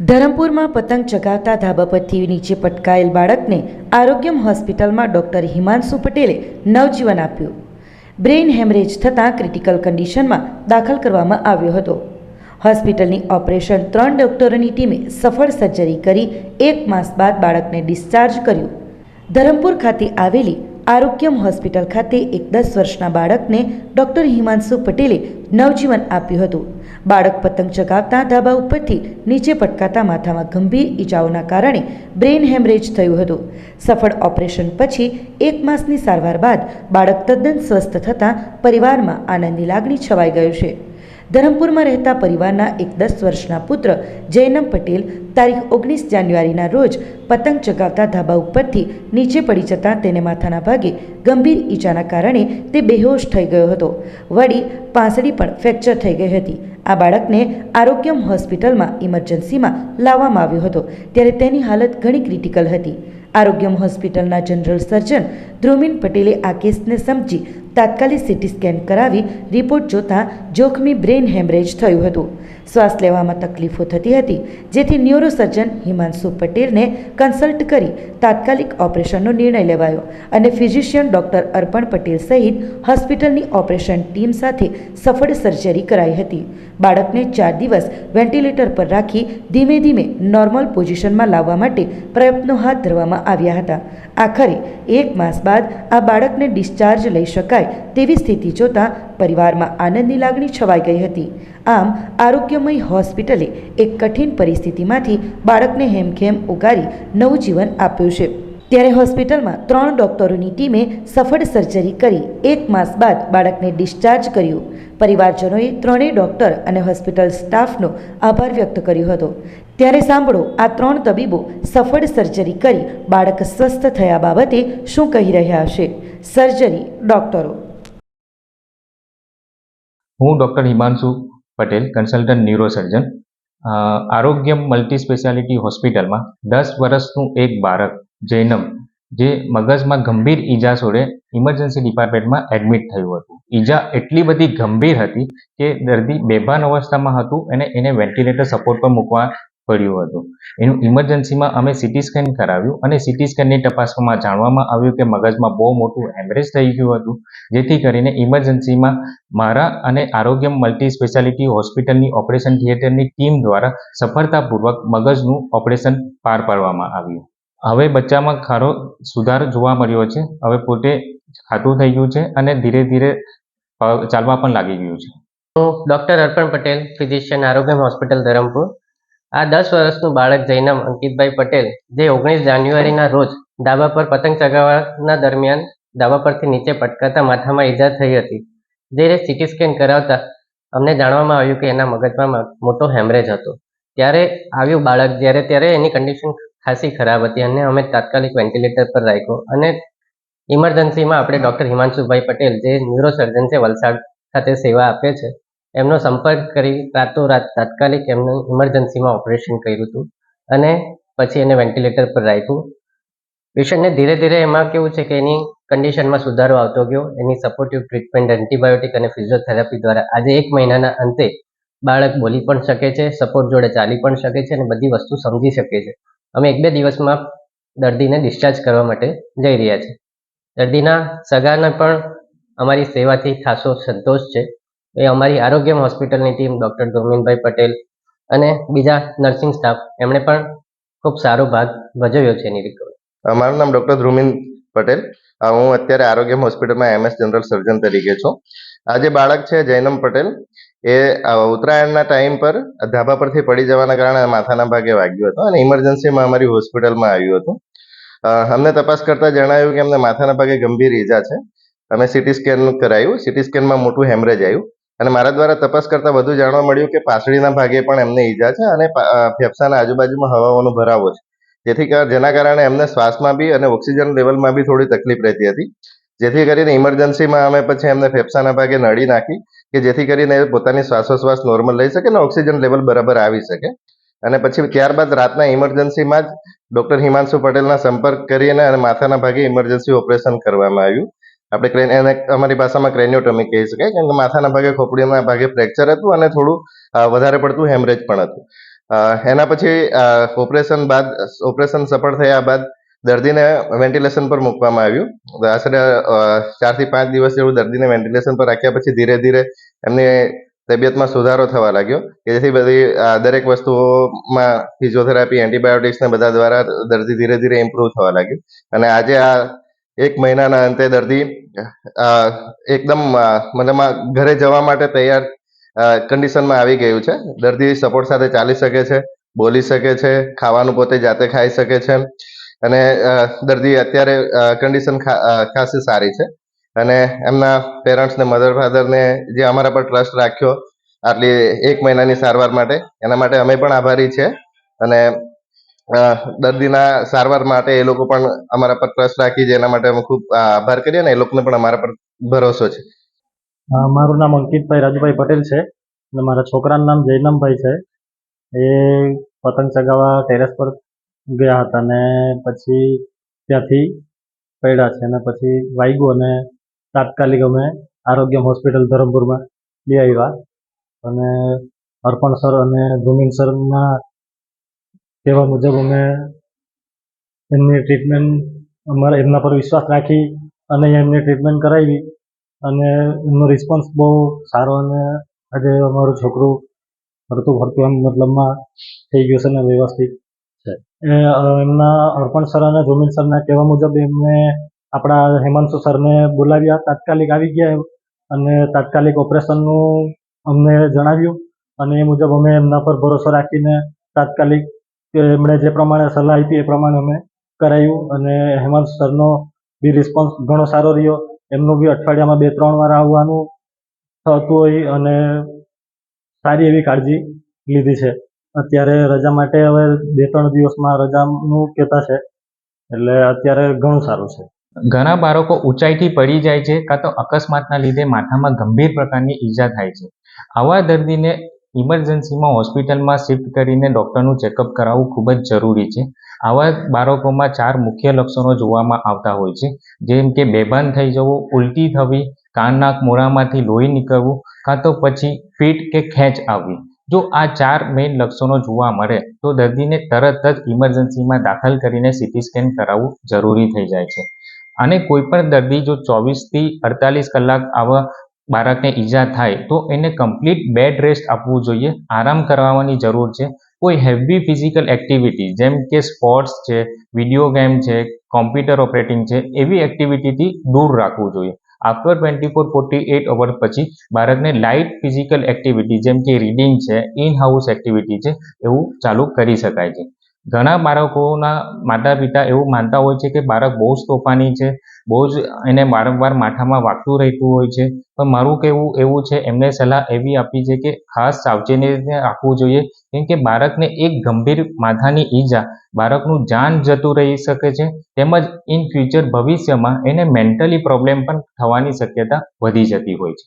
ધરમપુરમાં પતંગ ચગાવતા ધાબા પરથી નીચે પટકાયેલ બાળકને આરોગ્યમ હોસ્પિટલમાં ડોક્ટર હિમાંશુ પટેલે નવજીવન આપ્યું. બ્રેઇન હેમરેજ થતાં ક્રિટિકલ કન્ડિશનમાં દાખલ કરવામાં આવ્યો હતો. હોસ્પિટલની ઓપરેશન ત્રણ ડોક્ટરોની ટીમે સફળ સર્જરી કરી એક માસ બાદ બાળકને ડિસ્ચાર્જ કર્યું. ધરમપુર ખાતે આવેલી આરોગ્યમ હોસ્પિટલ ખાતે એક દસ વર્ષના બાળકને ડૉક્ટર હિમાંશુ પટેલે નવજીવન આપ્યું હતું. બાળક પતંગ ચગાવતા ધાબા ઉપરથી નીચે પટકાતા માથામાં ગંભીર ઈજાઓના કારણે બ્રેઇન હેમરેજ થયું હતું. સફળ ઓપરેશન પછી એક માસની સારવાર બાદ બાળક તદ્દન સ્વસ્થ થતાં પરિવારમાં આનંદની લાગણી છવાઈ ગયું છે. ધરમપુરમાં રહેતા પરિવારના એક દસ વર્ષના પુત્ર જૈનમ પટેલ તારીખ ઓગણીસ જાન્યુઆરીના રોજ પતંગ ચગાવતા ધાબા ઉપરથી નીચે પડી જતાં તેને માથાના ભાગે ગંભીર ઈજાના કારણે તે બેહોશ થઈ ગયો હતો. વળી પાંસળી પણ ફ્રેક્ચર થઈ ગઈ હતી. આ બાળકને આરોગ્યમ હોસ્પિટલમાં ઇમરજન્સીમાં લાવવામાં આવ્યો હતો. ત્યારે તેની હાલત ઘણી ક્રિટિકલ હતી. આરોગ્યમ હોસ્પિટલના જનરલ સર્જન ધ્રુમિન પટેલે આ કેસને સમજી તાત્કાલિક સીટી સ્કેન કરાવી રિપોર્ટ જોતાં જોખમી બ્રેઇન હેમરેજ થયું હતું. શ્વાસ લેવામાં તકલીફો થતી હતી, જેથી ન્યુરોસર્જન હિમાંશુ પટેલને કન્સલ્ટ કરી તાત્કાલિક ઓપરેશનનો નિર્ણય લેવાયો અને ફિઝિશિયન ડૉક્ટર અર્પણ પટેલ સહિત હોસ્પિટલની ઓપરેશન ટીમ સાથે સફળ સર્જરી કરાઈ હતી. બાળકને ચાર દિવસ વેન્ટિલેટર પર રાખી ધીમે ધીમે નોર્મલ પોઝિશનમાં લાવવા માટે પ્રયત્નો હાથ ધરવામાં આવ્યા હતા. આખરે એક માસ બાદ આ બાળકને ડિસ્ચાર્જ લઈ શકાય તેવી સ્થિતિ જોતાં પરિવારમાં આનંદની લાગણી છવાઈ ગઈ હતી. આમ, આરોગ્યમય હોસ્પિટલે એક કઠિન પરિસ્થિતિમાંથી બાળકને હેમખેમ ઉગારી નવું જીવન આપ્યું છે. ત્યારે હોસ્પિટલમાં ત્રણ ડોક્ટરોની ટીમે સફળ સર્જરી કરી એક માસ બાદ બાળકને ડિસ્ચાર્જ કર્યું. પરિવારજનોએ ત્રણેય ડોક્ટર અને હોસ્પિટલ સ્ટાફનો આભાર વ્યક્ત કર્યો હતો. ત્યારે સાંભળો, આ ત્રણ તબીબો સફળ સર્જરી કરી બાળક સ્વસ્થ થયા બાબતે શું કહી રહ્યા હશે સર્જરી ડોક્ટરો. હું doctor Himanshu Patel consultant neurosurgeon Arogya multi speciality હોસ્પિટલમાં દસ વર્ષનું એક બાળક, જૈનમ, જે મગજમાં ગંભીર ઈજા સોડે ઇમરજન્સી ડિપાર્ટમેન્ટમાં એડમિટ થયું હતું. ઈજા એટલી બધી ગંભીર હતી કે દર્દી બેભાન અવસ્થામાં હતું અને એને વેન્ટિલેટર સપોર્ટ પર મૂકવા પડ્યું હતું. એનું ઇમરજન્સીમાં અમે સિટી સ્કેન કરાવ્યું અને સિટી સ્કેનની તપાસમાં જાણવામાં આવ્યું કે મગજમાં બહુ મોટું હેમરેજ થઈ ગયું હતું. જેથી કરીને ઇમરજન્સીમાં મારા અને આરોગ્ય મલ્ટી સ્પેશિયાલિટી હોસ્પિટલની ઓપરેશન થિયેટરની ટીમ દ્વારા સફળતાપૂર્વક મગજનું ઓપરેશન પાર પાડવામાં આવ્યું. હવે બચ્ચામાં ખારો સુધાર જોવા મળ્યો છે. હવે પોતે ખાતું થઈ ગયું છે અને ધીરે ધીરે ચાલવા પણ લાગી ગયું છે. હું doctor Arpan Patel physician Arogyam hospital Dharampur. આ દસ વર્ષનું બાળક જૈનમ અંકિતભાઈ પટેલ, જે ઓગણીસ જાન્યુઆરીના રોજ ધાબા પર પતંગ ચગાવવાના દરમિયાન ધાબા પરથી નીચે પટકાતા માથામાં ઈજા થઈ હતી. જ્યારે સિટી સ્કેન કરાવતા અમને જાણવામાં આવ્યું કે એના મગજમાં મોટો હેમરેજ હતો. ત્યારે આવ્યું બાળક જ્યારે, ત્યારે એની કન્ડિશન ખાસી ખરાબ હતી અને અમે તાત્કાલિક વેન્ટિલેટર પર રાખ્યો અને ઇમરજન્સીમાં આપણે ડૉક્ટર હિમાંશુભાઈ પટેલ, જે ન્યુરોસર્જન છે, વલસાડ ખાતે સેવા આપે છે એમનો સંપર્ક કરી રાતોરાત તાત્કાલિક એમનું ઇમરજન્સીમાં ઓપરેશન કર્યું હતું અને પછી એને વેન્ટિલેટર પર રાખ્યું. પેશન્ટને ધીરે ધીરે એમાં કેવું છે કે એની કન્ડિશનમાં સુધારો આવતો ગયો. એની સપોર્ટિવ ટ્રીટમેન્ટ એન્ટીબાયોટિક અને ફિઝિયોથેરાપી દ્વારા આજે એક મહિનાના અંતે બાળક બોલી પણ શકે છે સપોર્ટ જોડે ચાલી પણ શકે છે અને બધી વસ્તુ સમજી શકે છે. અમે એક બે દિવસમાં દર્દીને ડિસ્ચાર્જ કરવા માટે જઈ રહ્યા છીએ. દર્દીના સગાને પણ અમારી સેવાથી ખાસો સંતોષ છે. એ અમારી આરોગ્યમ હોસ્પિટલની ટીમ ડૉક્ટર ગોવિંદભાઈ પટેલ અને બીજા નર્સિંગ સ્ટાફ, એમણે પણ ખૂબ સારો ભાગ ભજવ્યો છે એની રિકવરી અમારું મારું નામ ડૉક્ટર ધ્રુમિન પટેલ. હું અત્યારે આરોગ્યમ હોસ્પિટલમાં એમએસ જનરલ સર્જન તરીકે છું. આ જે બાળક છે, જૈનમ પટેલ, એ ઉત્તરાયણના ટાઈમ પર ધાબા પરથી પડી જવાના કારણે માથાના ભાગે વાગ્યું હતું અને ઇમરજન્સીમાં અમારી હોસ્પિટલમાં આવ્યું હતું. અમને તપાસ કરતા જણાવ્યું કે એમને માથાના ભાગે ગંભીર ઈજા છે. અમે સીટી સ્કેન કરાયું. સીટી સ્કેનમાં મોટું હેમરેજ આવ્યું. અને મારા દ્વારા તપાસ કરતા વધુ જાણવા મળ્યું કે પાસળીના ભાગે પણ એમને ઈજા છે અને ફેફસાના આજુબાજુમાં હવાઓનો ભરાવો છે. જેથી જેના કારણે એમને શ્વાસમાં બી અને ઓક્સિજન લેવલમાં બી થોડી તકલીફ રહેતી હતી. જેથી કરીને ઇમરજન્સીમાં અમે પછી એમને ફેફસાના ભાગે નળી નાખી કે જેથી કરીને પોતાની શ્વાસોશ્વાસ નોર્મલ લઈ શકે અને ઓક્સિજન લેવલ બરાબર આવી શકે. અને પછી ત્યારબાદ રાતના ઇમરજન્સીમાં જ ડૉક્ટર હિમાંશુ પટેલના સંપર્ક કરીને અને માથાના ભાગે ઇમરજન્સી ઓપરેશન કરવામાં આવ્યું. આપણે ક્રેન એને અમારી ભાષામાં ક્રેન્યોટોમી કહી શકાય કેમ કે માથાના ભાગે ખોપડીના ભાગે ફ્રેક્ચર હતું અને થોડું વધારે પડતું હેમરેજ પણ હતું. એના પછી ઓપરેશન બાદ ઓપરેશન સફળ થયા બાદ દર્દીને વેન્ટિલેશન પર મૂકવામાં આવ્યું. આશરે ચારથી પાંચ દિવસ જેવું દર્દીને વેન્ટિલેશન પર રાખ્યા પછી ધીરે ધીરે એમની તબિયતમાં સુધારો થવા લાગ્યો. કે જેથી બધી દરેક વસ્તુઓમાં ફિઝિયોથેરાપી એન્ટીબાયોટિક્સ ને બધા દ્વારા દર્દી ધીરે ધીરે ઇમ્પ્રુવ થવા લાગ્યું. અને આજે આ એક મહિનાના અંતે દર્દી એકદમ અ, મતલબ ઘરે જવા માટે તૈયાર કન્ડિશનમાં આવી ગયું છે. દર્દી સપોર્ટ સાથે ચાલી શકે છે બોલી શકે છે ખાવાનું પોતે જાતે ખાઈ શકે છે. અને દર્દી અત્યારે કન્ડિશન ખાસી સારી છે. અને એમના પેરેન્ટ્સ ને મધર ફાધરને જે અમારા પર ટ્રસ્ટ રાખ્યો આટલી એક મહિનાની સારવાર માટે એના માટે અમે પણ આભારી છે. અને દર્દીના સારવાર માટે એ લોકો પણ અમારા પર ટ્રસ્ટ રાખી છે, એના માટે અમે ખૂબ આભાર કરીએ ને એ લોકોને પણ અમારા પર ભરોસો છે. મારું નામ અંકિતભાઈ રાજુભાઈ પટેલ છે અને મારા છોકરાનું નામ જૈનમભાઈ છે. એ પતંગ ચગાવવા ટેરેસ પર ગયા હતા ને પછી ત્યાંથી પડ્યા છે અને પછી વાગ્યું અને તાત્કાલિક અમે આરોગ્યમ હોસ્પિટલ ધરમપુરમાં લઈ આવ્યા. અને અર્પણ સર અને ધુમિન સરના કહેવા મુજબ અમે એમની ટ્રીટમેન્ટ અમારા એમના પર વિશ્વાસ રાખી અને એમની ટ્રીટમેન્ટ કરાવી અને એમનો રિસ્પોન્સ બહુ સારો અને આજે અમારું છોકરું ફરતું ફરતું એમ મતલબમાં થઈ ગયું છે ને વ્યવસ્થિત છે. એ એમના અર્પણ સર અને ધુમિન સરના કહેવા મુજબ એમને આપણા હેમાંશુ સરને બોલાવ્યા, તાત્કાલિક આવી ગયા અને તાત્કાલિક ઓપરેશનનું અમને જણાવ્યું અને એ મુજબ અમે એમના પર ભરોસો રાખીને તાત્કાલિક કે એમણે જે પ્રમાણે સલાહ આપી એ પ્રમાણે અમે કરાયું અને હેમંત સરનો બી રિસ્પોન્સ ઘણો સારો રહ્યો. એમનું બી અઠવાડિયામાં બે, ત્રણ વાર આવવાનું થતું હોય અને સારી એવી કાળજી લીધી છે. અત્યારે રજા માટે હવે બે, ત્રણ દિવસમાં રજાનું કહેતા છે. એટલે અત્યારે ઘણું સારું છે. ઘણા બાળકો ઊંચાઈથી પડી જાય છે, કાં તો અકસ્માતના લીધે માથામાં ગંભીર પ્રકારની ઈજા થાય છે. આવા દર્દીને ઇમરજન્સીમાં હોસ્પિટલમાં શિફ્ટ કરીને ડૉક્ટરનું ચેકઅપ કરાવવું ખૂબ જ જરૂરી છે. આવા બાળકોમાં ચાર મુખ્ય લક્ષણો જોવામાં આવતા હોય છે. જેમ કે બેભાન થઈ જવું, ઉલટી થવી, કાન નાક મોઢામાંથી લોહી નીકળવું, કાં તો પછી ફીટ કે ખેંચ આવવી. જો આ ચાર મેઇન લક્ષણો જોવા મળે, તો દર્દીને તરત જ ઇમરજન્સીમાં દાખલ કરીને સીટી સ્કેન કરાવવું જરૂરી થઈ જાય છે. અને કોઈ પણ દર્દી જો ચોવીસથી અડતાલીસ કલાક આવા બાળકને ઈજા થાય તો એને કમ્પ્લીટ બેડ રેસ્ટ આપવું જોઈએ. આરામ કરાવવાની જરૂર છે. કોઈ હેવી ફિઝિકલ એક્ટિવિટી જેમ કે સ્પોર્ટ્સ છે વીડિયો ગેમ છે કોમ્પ્યુટર ઓપરેટિંગ છે, એવી એક્ટિવિટીથી દૂર રાખવું જોઈએ. After twenty four forty eight hour પછી બાળકને લાઇટ ફિઝિકલ એક્ટિવિટી જેમ કે રીડિંગ છે ઇન હાઉસ એક્ટિવિટી છે, એવું ચાલુ કરી શકાય છે. ઘણા બાળકોના માતા પિતા એવું માનતા હોય છે કે બાળક બહુ જ તોફાની છે, બહુ જ એને વારંવાર માથામાં વાગતું રહેતું હોય છે. પણ મારું કહેવું એવું છે, એમને સલાહ એવી આપી છે કે ખાસ સાવચેતીને રાખવું જોઈએ. કેમ કે બાળકને એક ગંભીર માથાની ઈજા, બાળકનું જાન જતું રહી શકે છે, તેમજ ઇન ફ્યુચર ભવિષ્યમાં એને મેન્ટલી પ્રોબ્લેમ પણ થવાની શક્યતા વધી જતી હોય છે.